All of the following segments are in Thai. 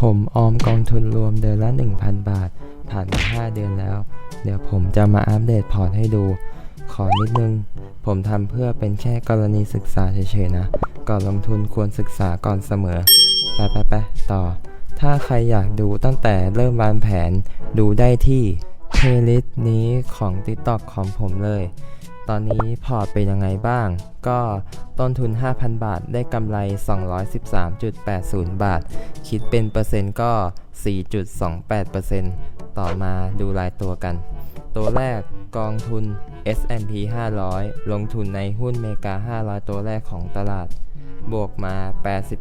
ผมออมกองทุนรวมเดือนละ 1,000 บาท ผ่านมา 5 เดือนแล้ว เดี๋ยวผมจะมาอัปเดตพอร์ตให้ดู ขอนิดนึง ผมทำเพื่อเป็นแค่กรณีศึกษาเฉยๆนะ ก่อนลงทุนควรศึกษาก่อนเสมอ ไปไปไปต่อ ถ้าใครอยากดูตั้งแต่เริ่มวางแผนดูได้ที่เพลย์ลิสต์นี้ของ TikTok ของผมเลย ตอนนี้พอร์ตเป็นยังไงบ้าง ก็ต้นทุน 5,000 บาทได้กำไร 213.80 บาท คิดเป็นเปอร์เซ็นต์ก็ 4.28%ต่อมาดูรายตัวกัน ตัวแรกกองทุน S&P 500 ลงทุนในหุ้นเมกา 500 ตัวแรกของตลาด บวกมา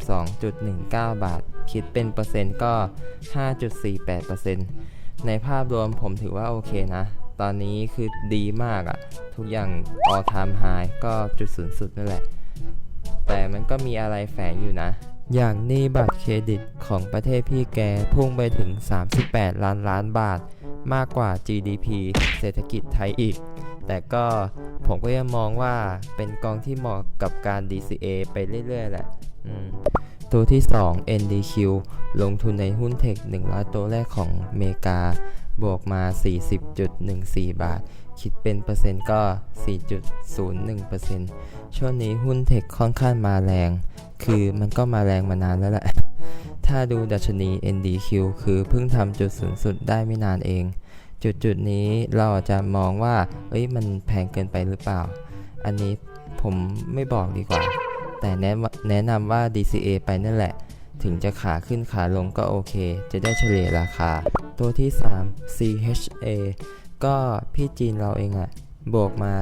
82.19 บาท คิดเป็นเปอร์เซ็นต์ก็ 5.48%ในภาพรวมผมถือว่าโอเคนะ ตอนนี้คือดีมากอะทุกอย่าง all time high ก็จุดสูงสุดนั่นแหละ แต่มันก็มีอะไรแฝงอยู่นะ อย่างหนี้บัตรเครดิตของประเทศพี่แกพุ่งไปถึง 38 ล้านล้านบาท มากกว่า GDP เศรษฐกิจไทยอีก แต่ก็ผมก็ยังมองว่าเป็นกองที่เหมาะกับการ DCA ไปเรื่อย ๆ แหละตัวที่ 2 NDQ ลงทุนในหุ้นเทค100 ตัวแรกของเมกา บวกมา 40.14 บาท คิดเป็นเปอร์เซ็นต์ก็ 4.01%ช่วงนี้หุ้นเทคค่อนข้างมาแรง คือมันก็มาแรงมานานแล้วแหละ ถ้าดูดัชนี NDQ คือเพิ่งทำจุดสูงสุดได้ไม่นานเอง จุดจุดนี้เราอาจจะมองว่า เอ้ย มันแพงเกินไปหรือเปล่า อันนี้ผมไม่บอกดีกว่า แต่แนะนำว่า DCA ไปนั่นแหละ ถึงจะขาขึ้นขาลงก็โอเค จะได้เฉลี่ยราคา ตัวที่ 3 CHA ก็พี่จีนเราเองอะบวกมา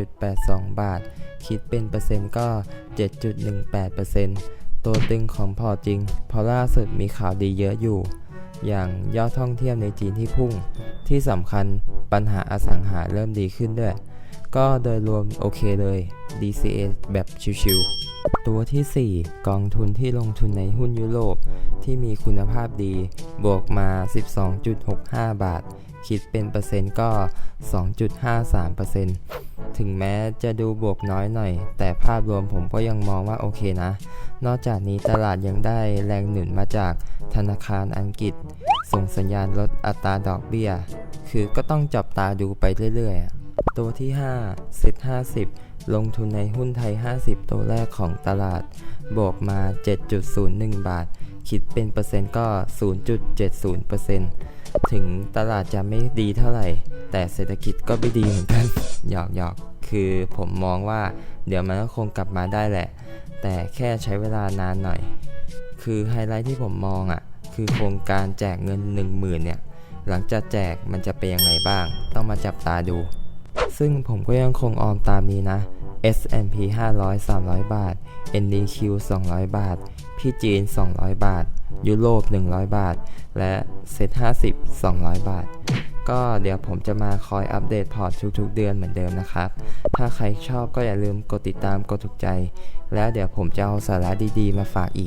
71.82 บาท คิดเป็นเปอร์เซ็นต์ก็ 7.18%ตัวตึงของพอจริงเพราะล่าสุดมีข่าวดีเยอะอยู่ อย่างยอดท่องเที่ยวในจีนที่พุ่ง ที่สำคัญปัญหาอสังหาเริ่มดีขึ้นด้วย ก็โดยรวมโอเคเลย DCA แบบชิวๆ ตัวทีสี่ 4 กองทุนที่ลงทุนในหุ้นยุโรปที่มีคุณภาพดี บวกมา 12.65 บาท คิดเป็นเปอร์เซ็นต์ก็ 2.53%ถึงแม้จะดูบวกน้อยหน่อย แต่ภาพรวมผมก็ยังมองว่าโอเคนะ นอกจากนี้ตลาดยังได้แรงหนุนมาจากธนาคารอังกฤษ ส่งสัญญาณลดอัตราดอกเบี้ย คือก็ต้องจับตาดูไปเรื่อยๆ ตัวที่5 Set 50 ลงทุนในหุ้นไทย 50 ตัวแรกของตลาด บวกมา 7.01 บาท คิดเป็นเปอร์เซ็นต์ก็ 0.70%ถึงตลาดจะไม่ดีเท่าไหร่ แต่เศรษฐกิจก็ไม่ดีเหมือนกัน หยอกหยอกคือผมมองว่าเดี๋ยวมันก็คงกลับมาได้แหละ แต่แค่ใช้เวลานานหน่อย คือไฮไลท์ที่ผมมองอะ่ะ คือโครงการแจกเงิน 1 0,000เนี่ย หลังจากแจกมันจะเป็นยังไงบ้าง ต้องมาจับตาดู ซึ่งผมก็ยังคงออมตามนี้นะ S&P 500 300 บาท NDQ 200 บาท พี่จีน 200 บาท ยุโรป 100 บาท และเซ็ต50 200 บาท ก็เดี๋ยวผมจะมาคอยอัปเดตพอร์ตทุกๆเดือนเหมือนเดิมนะครับ ถ้าใครชอบก็อย่าลืมกดติดตามกดถูกใจ แล้วเดี๋ยวผมจะเอาสาระดีๆ มาฝากอีก